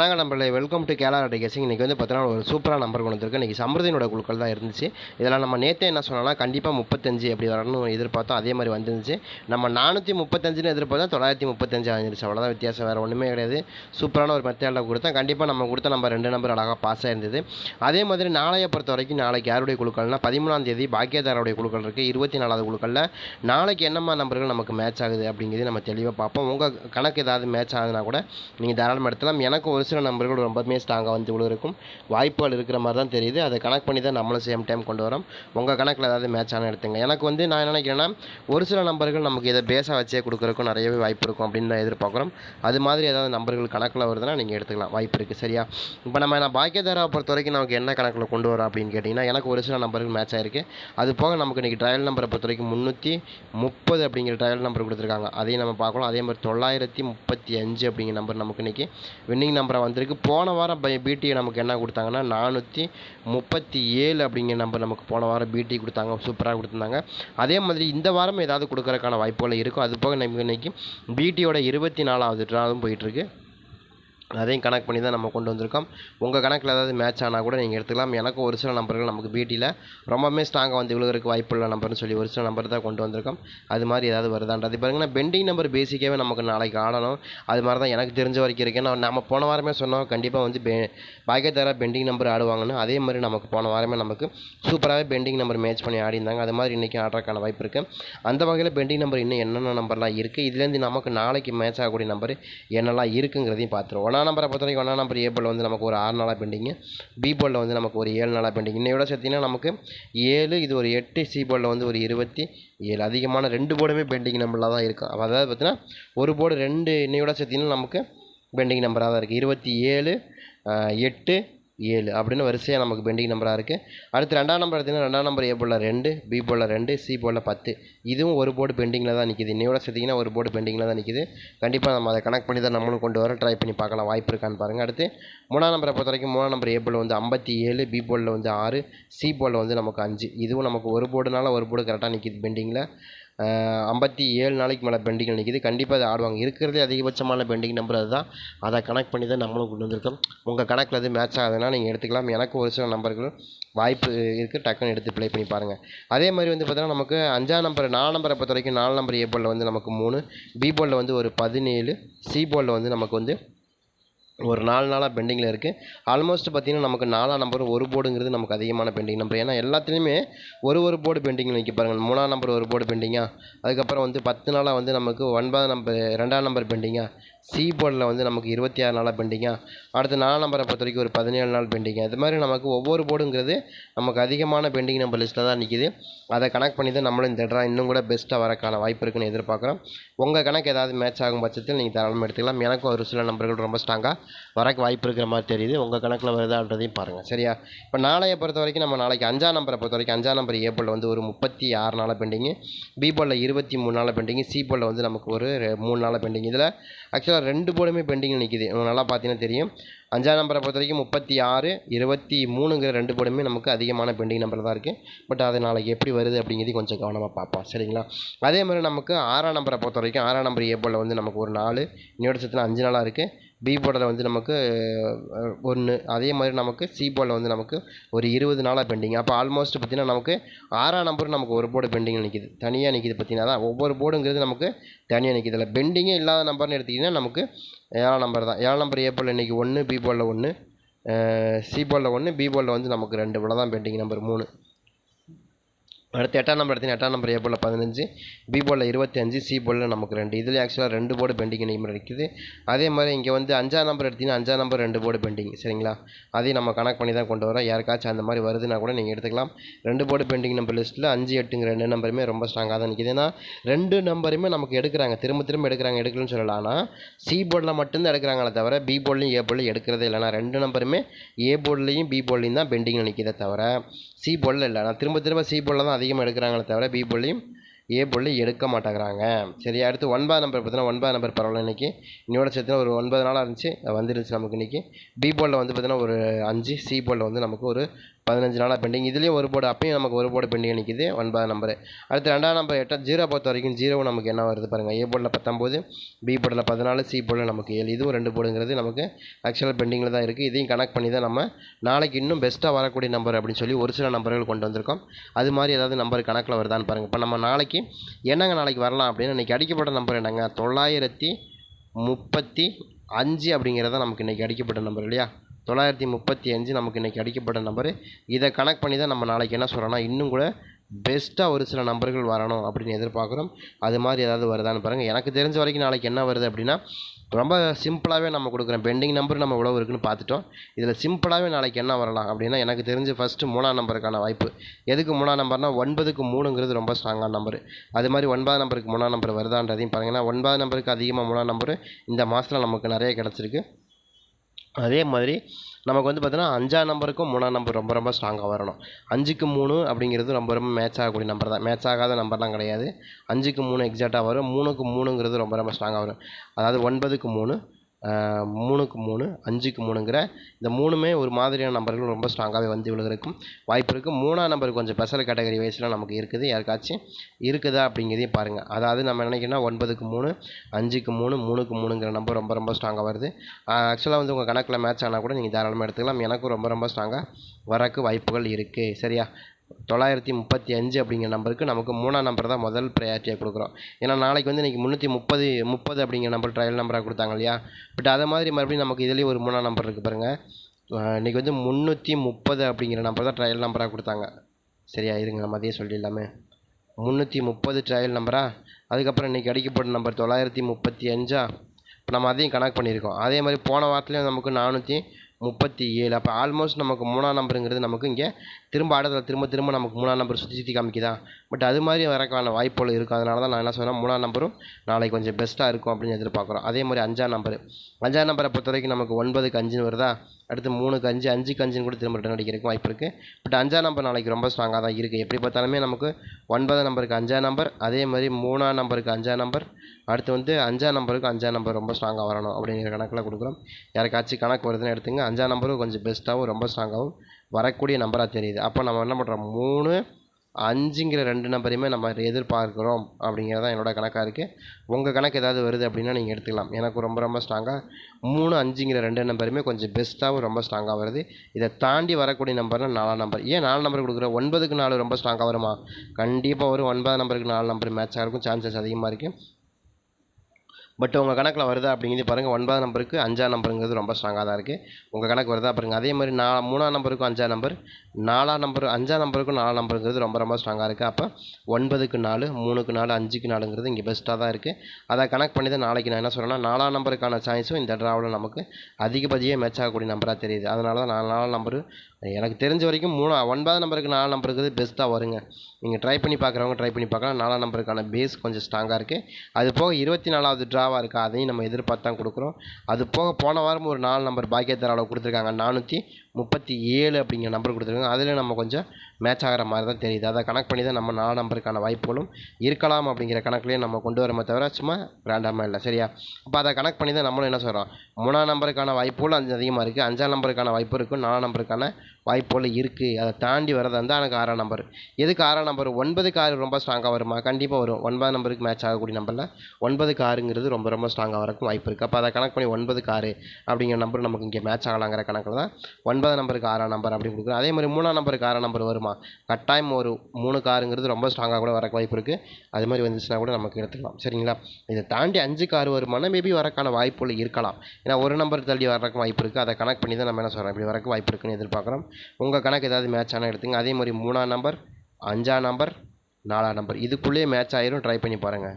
நாங்கள் நம்மள welcome to கேலா கேசிங் இன்றைக்கி வந்து பார்த்தீங்கன்னா ஒரு சூப்பராக நம்பர் கொண்டு வந்திருக்கு. இன்றைக்கி சம்பிரதியினோட குழுக்கள் தான் இருந்துச்சு. இதெல்லாம் நம்ம நேற்றே என்ன சொன்னோம்னா கண்டிப்பாக முப்பத்தஞ்சு அப்படி வரணும்னு எதிர்பார்த்தோம். அதே மாதிரி வந்துருந்துச்சு. நம்ம நானூற்றி முப்பத்தஞ்சுன்னு எதிர்பார்த்தா தொள்ளாயிரத்தி முப்பத்தஞ்சு வந்துருச்சு அவ்வளோதான் வித்தியாசம் வேறு ஒன்றுமே கிடையாது. சூப்பரான ஒரு மெத்தேடில் கொடுத்தா கண்டிப்பாக நம்ம கொடுத்த நம்ம ரெண்டு நம்பர் அழகாக பாஸ் ஆயிருந்தது. அதே மாதிரி நாளையை பொறுத்த வரைக்கும் நாளைக்கு யாருடைய குழுக்கள்னா பதிமூணாம் தேதி பாக்கியதாரோடைய குழுக்கள் இருக்குது இருபத்தி நாலாவது குழுக்களில் நாளைக்கு என்னம்மா நம்பர்கள் நமக்கு மேட்ச் ஆகுது அப்படிங்கிறது நம்ம தெளிவாக பார்ப்போம். உங்கள் கணக்கு ஏதாவது மேட்ச் ஆகுதுன்னா கூட நீங்கள் தாராளமாக எடுத்தலாம் எனக்கு ஒரு சில நம்பர்கள் ரொம்பவுமே ஸ்ட்ராங்காக வந்து இவ்வளோ இருக்கும் வாய்ப்புகள் இருக்கிற மாதிரி தான் தெரியுது. அதை கணக்கு பண்ணி தான் நம்மளும் சேம் டைம் கொண்டு வரோம். உங்கள் கணக்கில் ஏதாவது மேட்ச் ஆனால் எடுத்துங்க. எனக்கு வந்து நான் என்ன நினைக்கிறேன்னா ஒரு சில நம்பர்கள் நமக்கு இதை பேஸாக வச்சே கொடுக்குறக்கும் நிறையவே வாய்ப்பு இருக்கும் அப்படின்னு தான் எதிர்பார்க்குறோம். அது மாதிரி ஏதாவது நம்பர்கள் கணக்கில் வருதுன்னா நீங்கள் எடுத்துக்கலாம். வாய்ப்பு இருக்குது சரியா? இப்போ நம்ம நான் பாக்கியதாராவை பொறுத்த வரைக்கும் நமக்கு என்ன கணக்கில் கொண்டு வரோம் அப்படின்னு கேட்டிங்கன்னா எனக்கு ஒரு சில நம்பர்கள் மேட்ச் ஆயிருக்கு. அது போக நமக்கு இன்றைக்கி ட்ரையல் நம்பரை பொறுத்த வரைக்கும் முந்நூற்றி முப்பது அப்படிங்கிற ட்ரையல் நம்பர் கொடுத்துருக்காங்க. அதையும் நம்ம பார்க்கலாம். அதே மாதிரி தொள்ளாயிரத்தி முப்பத்தி அஞ்சு அப்படிங்கிற நம்பர் நமக்கு இன்றைக்கி வின்னிங் நம்பராக வந்திருக்கு. போன வாரம் பை பிடி நமக்கு என்ன கொடுத்தாங்கன்னா நானூற்றி முப்பத்தி ஏழு அப்படிங்கிற நம்பர் நமக்கு போன வாரம் பிடி கொடுத்தாங்க. சூப்பராக கொடுத்துருந்தாங்க. அதே மாதிரி இந்த வாரம் ஏதாவது கொடுக்குறக்கான வாய்ப்புகள் இருக்கும். அது போக நமக்கு இன்றைக்கி பிடியோட இருபத்தி நாலாவது ட்ராவும் போயிட்டுருக்கு. அதையும் கணக்கு பண்ணி தான் நம்ம கொண்டு வந்திருக்கோம். உங்கள் கணக்கில் ஏதாவது மேட்ச் ஆனால் கூட நீங்கள் எடுத்துக்கலாம். எனக்கும் ஒரு சில நம்பர்கள் நமக்கு பிடியில் ரொம்பவுமே ஸ்ட்ராங்காக வந்து விழுகிறதுக்கு வாய்ப்புள்ள நம்பர்னு சொல்லி ஒரு சில நம்பர் தான் கொண்டு வந்திருக்கோம். அது மாதிரி ஏதாவது வருதான்றது. பாருங்கன்னா பெண்டிங் நம்பர் பேசிக்காகவே நமக்கு நாளைக்கு ஆடணும். அது மாதிரி தான் எனக்கு தெரிஞ்ச வரைக்கும் இருக்குது நான் நம்ம போன வாரமே சொன்னோம் கண்டிப்பாக வந்து பெ பாக்கியத்தாரா பெண்டிங் நம்பர் ஆடுவாங்கன்னு. அதே மாதிரி நமக்கு போன வாரமே நமக்கு சூப்பராகவே பெண்டிங் நம்பர் மேட்ச் பண்ணி ஆடிருந்தாங்க அது மாதிரி இன்றைக்கி ஆடுறதுக்கான வாய்ப்பு இருக்குது அந்த வகையில் பெண்டிங் நம்பர் இன்னும் என்னென்ன நம்பர்லாம் இருக்குது இதுலேருந்து நமக்கு நாளைக்கு மேட்ச் ஆகக்கூடிய நம்பர் என்னெல்லாம் இருக்குங்கிறதையும் பார்த்துருவோம். ஒன்றா நம்பரை பொறுத்த வரைக்கும் ஒன்றா நம்பர் ஏ போல் வந்து நமக்கு ஒரு ஆறு நாளாக பெண்டிங்கு பி போலில் வந்து நமக்கு ஒரு ஏழு நாளாக பெண்டிங் இன்னையோட சேர்த்திங்கன்னா நமக்கு ஏழு இது ஒரு எட்டு சி போலில் வந்து ஒரு இருபத்தி ஏழு. அதிகமான ரெண்டு போர்டுமே பெண்டிங் நம்பரில் தான் இருக்கும். அதாவது பார்த்தீங்கன்னா ஒரு போர்டு ரெண்டு இன்னையோட சேர்த்திங்கன்னா நமக்கு பெண்டிங் நம்பராக தான் இருக்குது இருபத்தி ஏழு எட்டு ஏழு அப்படின்னு வரிசையாக நமக்கு பெண்டிங் நம்பராக இருக்குது அடுத்து ரெண்டாம் நம்பர் எடுத்திங்கன்னா ரெண்டாம் நம்பர் ஏ போல ரெண்டு பி போல ரெண்டு சி போல பத்து. இதுவும் ஒரு போர்டு பெண்டிங்கில் தான் நிற்கிது இன்னையோட சேர்த்திங்கன்னா ஒரு போர்டு பெண்டிங்கில் தான் நிற்கிது கண்டிப்பாக நம்ம அதை கனெக்ட் பண்ணி தான் நம்மளும் கொண்டு வர ட்ரை பண்ணி பார்க்கலாம். வாய்ப்பு இருக்கான்னு பாருங்கள் அடுத்து மூணாம் நம்பரை பொறுத்த வரைக்கும் மூணாம் நம்பர் ஏ போலில் வந்து ஐம்பத்தி ஏழு பி போலில் வந்து ஆறு சி போலில் வந்து நமக்கு அஞ்சு. இதுவும் நமக்கு ஒரு போர்டுனால ஒரு போர்டு கரெக்டாக நிற்கிது பெண்டிங்கில் ஐம்பத்தி ஏழு நாளைக்கு மேலே பெண்டிங்கில் நிற்கிது கண்டிப்பாக அதை ஆடுவாங்க. இருக்கிறதே அதிகபட்சமான பெண்டிங் நம்பர் அதுதான். அதை கனெக்ட் பண்ணி தான் நம்மளும் கொண்டு வந்திருக்கோம். உங்கள் கணக்கில் எதுவும் மேட்ச் ஆகுதுன்னா நீங்கள் எடுத்துக்கலாம். எனக்கு ஒரு சில நம்பர்களும் வாய்ப்பு இருக்குது டக்குன்னு எடுத்து ப்ளே பண்ணி பாருங்கள் அதே மாதிரி வந்து பார்த்தீங்கன்னா நமக்கு அஞ்சாம் நம்பர் நாலு நம்பரை பொறுத்த வரைக்கும் நாலு நம்பர் ஏ போலில் வந்து நமக்கு மூணு பி போலில் வந்து ஒரு பதினேழு சி போலில் வந்து நமக்கு வந்து ஒரு நாலு நாளாக பெண்டிங்கில் இருக்குது ஆல்மோஸ்ட் பார்த்திங்கன்னா நமக்கு நாலாம் நம்பர் ஒரு போர்டுங்கிறது நமக்கு அதிகமான பெண்டிங் நம்பர் ஏன்னா எல்லாத்துலேயுமே ஒரு ஒரு போர்டு பெண்டிங்கில் நிற்க பாருங்கள் மூணாம் நம்பர் ஒரு போர்டு பெண்டிங்கா அதுக்கப்புறம் வந்து பத்து நாளாக வந்து நமக்கு ஒன்பதாம் நம்பர் ரெண்டாம் நம்பர் பெண்டிங்கா சி போர்டில் வந்து நமக்கு இருபத்தி ஆறு நாளாக பெண்டிங்காக அடுத்து நாலாம் நம்பரை பொறுத்த வரைக்கும் ஒரு பதினேழு நாள் பெண்டிங்காக இது மாதிரி நமக்கு ஒவ்வொரு போர்டுங்கிறது நமக்கு அதிகமான பெண்டிங் நம்பர் லிஸ்ட்டில் தான் நிற்கிது அதை கனெக்ட் பண்ணி தான் நம்மளும் இந்த ட்ரா இன்னும் கூட பெஸ்ட்டாக வரக்கான வாய்ப்பு இருக்குன்னு எதிர்பார்க்குறோம். உங்கள் கணக்கு ஏதாவது மேட்ச் ஆகும் பட்சத்தில் நீங்கள் தாராளமாக எடுத்துக்கலாம். எனக்கும் ஒரு சில நம்பர்கள் ரொம்ப ஸ்ட்ராங்காக வரக்கு வாய்ப்பு இருக்கிற மாதிரி தெரியுது. உங்கள் கணக்கில் வருதான்றதையும் பாருங்கள் சரியா? இப்போ நாளையை பொறுத்த வரைக்கும் நம்ம நாளைக்கு அஞ்சாம் நம்பரை பொறுத்த வரைக்கும் அஞ்சாம் நம்பர் ஏ போலில் வந்து ஒரு முப்பத்தி ஆறு நாளாக பெண்டிங்கு பி போலில் இருபத்தி மூணு நாளாக பெண்டிங்கு சி போலில் வந்து நமக்கு ஒரு ரெ- மூணு நாளாக பெண்டிங் இதில் ஆக்சுவலாக ரெண்டு போர்டுமே பெண்டிங்கில் நிற்கிது நல்லா பார்த்தீங்கன்னா தெரியும். அஞ்சாம் நம்பரை பொறுத்த வரைக்கும் முப்பத்தி ஆறு இருபத்தி மூணுங்கிற ரெண்டு போர்டுமே நமக்கு அதிகமான பெண்டிங் நம்பர் தான் இருக்குது பட் அது நாளைக்கு எப்படி வருது அப்படிங்கிறது கொஞ்சம் கவனமாக பார்ப்போம். சரிங்களா? அதே மாதிரி நமக்கு ஆறாம் நம்பரை பொறுத்த வரைக்கும் ஆறாம் நம்பர் ஏ போலில் வந்து நமக்கு ஒரு நாலு இன்னொரு சத்தில் அஞ்சு நாளாக இருக்குது பி போர்டில் வந்து நமக்கு ஒன்று அதே மாதிரி நமக்கு சி போர்டில் வந்து நமக்கு ஒரு இருபது நாளாக பெண்டிங் அப்போ ஆல்மோஸ்ட் பார்த்தீங்கன்னா நமக்கு ஆறாம் நம்பர் நமக்கு ஒரு போர்டு பெண்டிங்கில் நிற்கிது தனியாக நிற்கிது பார்த்தீங்கன்னா தான். ஒவ்வொரு போர்டுங்கிறது நமக்கு தனியாக நிற்கிது இல்லை பெண்டிங்கே இல்லாத நம்பர்னு எடுத்திங்கன்னா நமக்கு ஏழாம் நம்பர் தான். ஏழாம் நம்பர் ஏ போர்டில் இன்றைக்கி ஒன்று பி போர்டில் ஒன்று சி போர்டில் ஒன்று பி போர்டில் வந்து நமக்கு ரெண்டு. இவ்வளோ தான் பெண்டிங் நம்பர் மூணு. அடுத்து எட்டாம் நம்பர் எடுத்தீங்கன்னா எட்டாம் நம்பர் ஏ போல் பதினஞ்சு பி போலில் இருபத்தி அஞ்சு சி போலில் நமக்கு ரெண்டு. இதில் ஆக்சுவலாக ரெண்டு போர்டு பெண்டிங் நம்பர் இருக்குது. அதே மாதிரி இங்கே வந்து அஞ்சாம் நம்பர் எடுத்தீங்கன்னா அஞ்சாம் நம்பர் ரெண்டு போர்டு பெண்டிங் சரிங்களா? அதையும் நம்ம கனெக்ட் பண்ணி தான் கொண்டு வரோம். யாருக்காச்சும் அந்த மாதிரி வருதுன்னா கூட நீங்கள் எடுத்துக்கலாம். ரெண்டு போர்டு பெண்டிங் நம்பர் லிஸ்ட்டில் அஞ்சு எட்டுங்கிற ரெண்டு நம்பருமே ரொம்ப ஸ்ட்ராங்காக தான் நிற்கிது ஏன்னா ரெண்டு நம்பருமே நமக்கு எடுக்கிறாங்க. திரும்ப திரும்ப எடுக்கிறாங்க. எடுக்கலன்னு சொல்லலாம் ஆனால் சி போர்டில் மட்டும்தான் எடுக்கிறாங்களே தவிர பி போர்ட்லையும் ஏ போர்டில் எடுக்கிறதே இல்லைனா ரெண்டு நம்பருமே ஏ போர்ட்லேயும் பி போர்ட்லையும் தான் பெண்டிங்கில் நிற்கிதே தவிர சி பொல்ல இல்லை. நான் திரும்ப திரும்ப சி பொல்ல தான் அதிகமாக எடுக்கிறாங்களே தவிர பி பொல்லையும் ஏ பொல்லையும் எடுக்க மாட்டேங்கிறாங்க. சரி அடுத்து ஒன்பது நம்பர் பார்த்தீங்கன்னா ஒன்பது நம்பர் பரவாயில்ல இன்றைக்கி இன்னோட சேர்த்து ஒரு ஒன்பது நாளாக இருந்துச்சு. வந்துருச்சு நமக்கு இன்றைக்கி பி போர்டில் வந்து பார்த்தீங்கன்னா ஒரு அஞ்சு சி போர்டில் வந்து நமக்கு ஒரு பதினஞ்சு நாளாக பெண்டிங் இதுலேயும் ஒரு போர்டு அப்பயும் நமக்கு ஒரு போர்டு பெண்டிங் நிற்கிது ஒன்பதாம் நம்பரு. அடுத்து ரெண்டாம் நம்பர் எட்டாம் ஜீரோ பொறுத்த வரைக்கும் ஜீரோவும் நமக்கு என்ன வருது பாருங்கள் ஏ போர்டில் பத்தொம்போது பி போர்டில் பதினாலு சி போர்டில் நமக்கு ஏழு. இதுவும் ரெண்டு போர்டுங்கிறது நமக்கு ஆக்சுவலாக பெண்டிங்கில் தான் இருக்குது இதையும் கனெக்ட் பண்ணி தான் நம்ம நாளைக்கு இன்னும் பெஸ்ட்டாக வரக்கூடிய நம்பர் அப்படின்னு சொல்லி ஒரு சில நம்பர்கள் கொண்டு வந்திருக்கோம். அது மாதிரி ஏதாவது நம்பர் கணக்கில் வருதான்னு பாருங்கள் இப்போ நம்ம நாளைக்கு என்னங்க நாளைக்கு வரலாம் அப்படின்னு இன்றைக்கி அடிக்கப்பட்ட நம்பர் என்னங்க? தொள்ளாயிரத்தி முப்பத்தி அஞ்சு அப்படிங்கிறத நமக்கு இன்றைக்கி அடிக்கப்பட்ட நம்பர் இல்லையா? தொள்ளாயிரத்தி முப்பத்தி அஞ்சு நமக்கு இன்றைக்கி அடிக்கப்பட்ட நம்பரு. இதை கனெக்ட் பண்ணி தான் நம்ம நாளைக்கு என்ன சொல்கிறோன்னா இன்னும் கூட பெஸ்ட்டாக ஒரு சில நம்பர்கள் வரணும் அப்படின்னு எதிர்பார்க்குறோம். அது மாதிரி ஏதாவது வருதான்னு பாருங்கள் எனக்கு தெரிஞ்ச வரைக்கும் நாளைக்கு என்ன வருது அப்படின்னா ரொம்ப சிம்பிளாகவே நம்ம கொடுக்குறோம் பெண்டிங் நம்பர் நம்ம எவ்வளோ இருக்குன்னு பார்த்துட்டோம். இதில் சிம்பிளாகவே நாளைக்கு என்ன வரலாம் அப்படின்னா எனக்கு தெரிஞ்சு ஃபஸ்ட்டு மூணாம் நம்பருக்கான வாய்ப்பு. எதுக்கு மூணாம் நம்பர்னால் ஒன்பதுக்கு மூணுங்கிறது ரொம்ப ஸ்ட்ராங்கான நம்பர். அது மாதிரி ஒன்பதாம் நம்பருக்கு மூணாம் நம்பர் வருதான்றதையும் பாருங்கன்னா ஒன்பதாம் நம்பருக்கு அதிகமாக மூணாம் நம்பர் இந்த மாதத்தில் நமக்கு நிறைய கிடச்சிருக்கு. அதே மாதிரி நமக்கு வந்து பார்த்தீங்கன்னா அஞ்சாம் நம்பருக்கும் மூணாம் நம்பர் ரொம்ப ரொம்ப ஸ்ட்ராங்காக வரணும். அஞ்சுக்கு மூணு அப்படிங்கிறது ரொம்ப ரொம்ப மேட்ச் ஆகக்கூடிய நம்பர் தான். மேட்ச் ஆகாத நம்பர்லாம் கிடையாது. அஞ்சுக்கு மூணு எக்ஸாக்டாக வரும். மூணுக்கு மூணுங்கிறது ரொம்ப ரொம்ப ஸ்ட்ராங்காக வரும். அதாவது ஒன்பதுக்கு மூணு மூணுக்கு மூணு அஞ்சுக்கு மூணுங்கிற இந்த மூணுமே ஒரு மாதிரியான நம்பர்கள் ரொம்ப ஸ்ட்ராங்காகவே வந்து விழுகிறக்கும் வாய்ப்பு இருக்குது மூணாம் நம்பர் கொஞ்சம் ஸ்பெஷல் கேட்டகரி வயசில் நமக்கு இருக்குது. யாருக்காச்சும் இருக்குதா அப்படிங்கிறதையும் பாருங்கள் அதாவது நம்ம நினைக்கணும்னா ஒன்பதுக்கு மூணு அஞ்சுக்கு மூணு மூணுக்கு மூணுங்கிற நம்பர் ரொம்ப ரொம்ப ஸ்ட்ராங்காக வருது. ஆக்சுவலாக வந்து உங்கள் கணக்கில் மேட்ச் ஆனால் கூட நீங்கள் தாராளமாக எடுத்துக்கலாம். எனக்கும் ரொம்ப ரொம்ப ஸ்ட்ராங்காக வரக்கு வாய்ப்புகள் இருக்குது சரியா? தொள்ளாயிரத்தி முப்பத்தி அஞ்சு அப்படிங்கிற நம்பருக்கு நமக்கு மூணாம் நம்பர் தான் முதல் ப்ரையாரிட்டியாக கொடுக்குறோம். ஏன்னா நாளைக்கு வந்து இன்றைக்கி முந்நூற்றி முப்பது முப்பது அப்படிங்கிற நம்பர் ட்ரையல் நம்பராக கொடுத்தாங்க இல்லையா? பட் அதை மாதிரி மறுபடியும் நமக்கு இதுலேயும் ஒரு மூணாம் நம்பர் இருக்குது பாருங்கள் இன்றைக்கி வந்து முந்நூற்றி முப்பது அப்படிங்கிற நம்பர் தான் ட்ரையல் நம்பராக கொடுத்தாங்க. சரியா? இருங்க நம்ம அதையே சொல்லிடலாமே. முந்நூற்றி முப்பது ட்ரையல் நம்பரா அதுக்கப்புறம் இன்றைக்கி அடிக்கப்பட்ட நம்பர் தொள்ளாயிரத்தி முப்பத்தி அஞ்சா? இப்போ நம்ம அதையும் கணக்கு பண்ணியிருக்கோம். அதே மாதிரி போன வாரத்துலேயும் நமக்கு நானூற்றி முப்பத்தி ஏழு. அப்போ ஆல்மோஸ்ட் நமக்கு மூணாம் நம்பருங்கிறது நமக்கு இங்கே திரும்ப ஆடத்தில் திரும்ப திரும்ப நமக்கு மூணாம் நம்பர் சுற்றி சுற்றி காமிக்குதா? பட் அது மாதிரி வரக்கான வாய்ப்புகள் இருக்கும் அதனால தான் நான் என்ன சொன்னேன் மூணாம் நம்பரும் நாளைக்கு கொஞ்சம் பெஸ்ட்டாக இருக்கும் அப்படின்னு எதிர்பார்க்குறோம். அதே மாதிரி அஞ்சாம் நம்பர் அஞ்சாம் நம்பரை பொறுத்த வரைக்கும் நமக்கு ஒன்பதுக்கு அஞ்சுன்னு வருதா? அடுத்து மூணுக்கு அஞ்சு அஞ்சுக்கு அஞ்சுன்னு கூட திரும்ப ரிட்டன் அடிக்கிறதுக்கு வாய்ப்பு இருக்குது பட் அஞ்சாம் நம்பர் நாளைக்கு ரொம்ப ஸ்ட்ராங்காக தான் இருக்குது எப்படி பார்த்தாலுமே நமக்கு ஒன்பதாம் நம்பருக்கு அஞ்சாம் நம்பர் அதே மாதிரி மூணாம் நம்பருக்கு அஞ்சாம் நம்பர் அடுத்து வந்து அஞ்சாம் நம்பருக்கு அஞ்சாம் நம்பர் ரொம்ப ஸ்ட்ராங்காக வரணும் அப்படிங்கிற கணக்கில் கொடுக்குறோம். யாருக்காச்சும் கணக்கு வருதுன்னு எடுத்துங்க. அஞ்சாம் நம்பரும் கொஞ்சம் பெஸ்ட்டாகவும் ரொம்ப ஸ்ட்ராங்காகவும் வரக்கூடிய நம்பராக தெரியுது. அப்போ நம்ம என்ன பண்ணுறோம் மூணு அஞ்சுங்கிற ரெண்டு நம்பரையுமே நம்ம எதிர்பார்க்குறோம் அப்படிங்கிறது தான் என்னோடய கணக்காக இருக்குது உங்கள் கணக்கு ஏதாவது வருது அப்படின்னா நீங்கள் எடுத்துக்கலாம். எனக்கு ரொம்ப ரொம்ப ஸ்ட்ராங்காக மூணு அஞ்சுங்கிற ரெண்டு நம்பருமே கொஞ்சம் பெஸ்ட்டாகவும் ரொம்ப ஸ்ட்ராங்காக வருது. இதை தாண்டி வரக்கூடிய நம்பர்னால் நாலாம் நம்பர் ஏன் நாலு நம்பர் கொடுக்குற ஒன்பதுக்கு நாலு ரொம்ப ஸ்ட்ராங்காக வருமா? கண்டிப்பாக வரும். ஒன்பதாம் நம்பருக்கு நாலு நம்பர் மேட்ச் இருக்கும் சான்சஸ் அதிகமாக இருக்குது பட் உங்கள் கணக்கில் வருதா அப்படிங்கிறது பாருங்கள் ஒன்பதாம் நம்பருக்கு அஞ்சாம் நம்பருங்கிறது ரொம்ப ஸ்ட்ராங்காக தான் இருக்குது உங்கள் கணக்கு வருதா பாருங்கள் அதே மாதிரி நான் மூணாம் நம்பருக்கும் அஞ்சாம் நம்பர் நாலாம் நம்பர் அஞ்சாம் நம்பருக்கும் நாலாம் நம்பருங்கிறது ரொம்ப ரொம்ப ஸ்ட்ராங்காக இருக்குது அப்போ ஒன்பதுக்கு நாலு மூணுக்கு நாலு அஞ்சுக்கு நாலுங்கிறது இங்கே பெஸ்ட்டாக தான் இருக்குது அதை கனெக்ட் பண்ணி தான் நாளைக்கு நான் என்ன சொல்கிறேன்னா நாலாம் நம்பருக்கான சாய்ஸும் இந்த ட்ராவில் நமக்கு அதிகபதியே மேட்ச் ஆகக்கூடிய நம்பராக தெரியுது. அதனால தான் நான் நாலாம் நம்பரு எனக்கு தெரிஞ்ச வரைக்கும் மூணு ஒன்பதாம் நம்பருக்கு நாலாம் நம்பருங்கிறது பெஸ்ட்டாக வருங்க. நீங்கள் ட்ரை பண்ணி பார்க்குறவங்க ட்ரை பண்ணி பார்க்கலாம். நாலாம் நம்பருக்கான பேஸ் கொஞ்சம் ஸ்ட்ராங்காக இருக்குது அது போக இருபத்தி நாலாவது ட்ராவாக இருக்குது அதையும் நம்ம எதிர்பார்த்து தான் கொடுக்குறோம். அது போக போன வாரம் ஒரு நாலு நம்பர் பாக்கியத்தராவில் கொடுத்துருக்காங்க. நானூற்றி முப்பத்தி ஏழு அப்படிங்கிற நம்பர் கொடுத்துருக்காங்க. அதில் நம்ம கொஞ்சம் மேட்ச் ஆகிற மாதிரி தான் தெரியுது. அதை கனெக்ட் பண்ணி தான் நம்ம நாலு நம்பருக்கான வாய்ப்புகளும் இருக்கலாம் அப்படிங்கிற கணக்குலேயே நம்ம கொண்டு வரமே தவிர சும்மா ரேண்டமாக இல்லை சரியா? அப்போ அதை கனெக்ட் பண்ணி தான் நம்மளும் என்ன சொல்கிறோம் மூணாம் நம்பருக்கான வாய்ப்புகளும் அஞ்சு அதிகமாக இருக்குது அஞ்சாம் நம்பருக்கான வாய்ப்பு இருக்குது நாலாம் நம்பருக்கான வாய்ப்புகள் இருக்குது அதை தாண்டி வரதா இருந்தால் எனக்கு ஆறாம் நம்பர். எதுக்கு ஆறாம் நம்பர்? ஒன்பதுக்கு ஆறு ரொம்ப ஸ்ட்ராங்காக வருமா? கண்டிப்பாக வரும். ஒன்பதாம் நம்பருக்கு மேட்ச் ஆகக்கூடிய நம்பரில் ஒன்பதுக்கு ஆறுங்கிறது ரொம்ப ரொம்ப ஸ்ட்ராங்காக வரக்கும் வாய்ப்பு இருக்குது அப்போ அதை கனெக்ட் பண்ணி ஒன்பதுக்கு ஆறு அப்படிங்கிற நம்பர் நமக்கு இங்கே மேட்ச் ஆகலாங்கிற கணக்கில் தான் ஒன்பதாம் நம்பருக்கு ஆறாம் நம்பர் அப்படி கொடுக்குறோம் அதே மாதிரி மூணாம் நம்பருக்கு ஆறாம் நம்பர் வருமா? கட்டாயம் ஒரு மூணுக்கு ஆறுங்கிறது ரொம்ப ஸ்ட்ராங்காக கூட வரக்கு வாய்ப்பு இருக்குது அது மாதிரி வந்துச்சுன்னா கூட நமக்கு எடுத்துக்கலாம். சரிங்களா? இதை தாண்டி அஞ்சுக்கு ஆறு வருமானம் மேபி வரக்கான வாய்ப்புகள் இருக்கலாம். ஏன்னா ஒரு நம்பர் தள்ளி வரக்கு வாய்ப்பு இருக்குது அதை கனெக்ட் பண்ணி தான் நம்ம என்ன சொல்கிறோம் இப்படி வரக்கு வாய்ப்பு இருக்குன்னு எதிர்பார்க்குறோம். உங்கள் கணக்கு ஏதாவது மேட்ச் ஆனால் எடுத்துங்க. அதே மாதிரி மூணாம் நம்பர் அஞ்சாம் நம்பர் நாலாம் நம்பர் இதுக்குள்ளேயே மேட்ச் ஆயிரும். ட்ரை பண்ணி பாருங்கள்